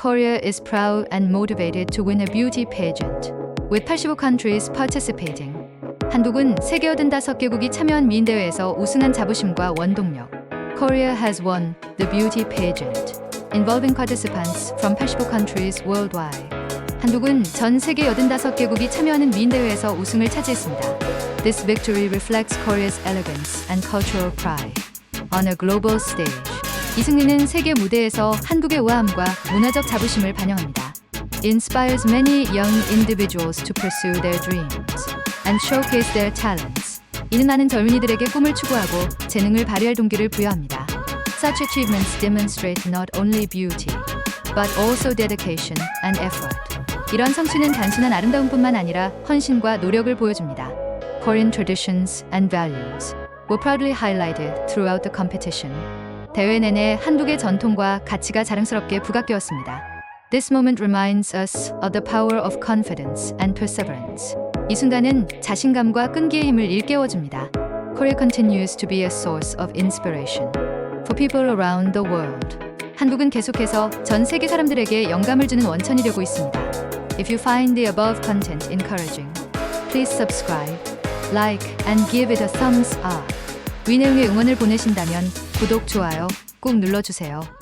Korea is proud and motivated to win a beauty pageant, with 85 countries participating. 한국은 세계 85개국이 참여한 미인 대회에서 우승한 자부심과 원동력. Korea has won the beauty pageant, involving participants from 85 countries worldwide. 한국은 전 세계 85개국이 참여하는 미인 대회에서 우승을 차지했습니다. This victory reflects Korea's elegance and cultural pride on a global stage. 이 승리는 세계 무대에서 한국의 우아함과 문화적 자부심을 반영합니다. Inspires many young individuals to pursue their dreams and showcase their talents. 이는 많은 젊은이들에게 꿈을 추구하고 재능을 발휘할 동기를 부여합니다. Such achievements demonstrate not only beauty, but also dedication and effort. 이런 성취는 단순한 아름다움뿐만 아니라 헌신과 노력을 보여줍니다. Korean traditions and values were proudly highlighted throughout the competition. 대회 내내 한국의 전통과 가치가 자랑스럽게 부각되었습니다. This moment reminds us of the power of confidence and perseverance. 이 순간은 자신감과 끈기의 힘을 일깨워줍니다. Korea continues to be a source of inspiration for people around the world. 한국은 계속해서 전 세계 사람들에게 영감을 주는 원천이 되고 있습니다. If you find the above content encouraging, please subscribe, like, and give it a thumbs up. 위 내용의 응원을 보내신다면 구독, 좋아요 꼭 눌러주세요.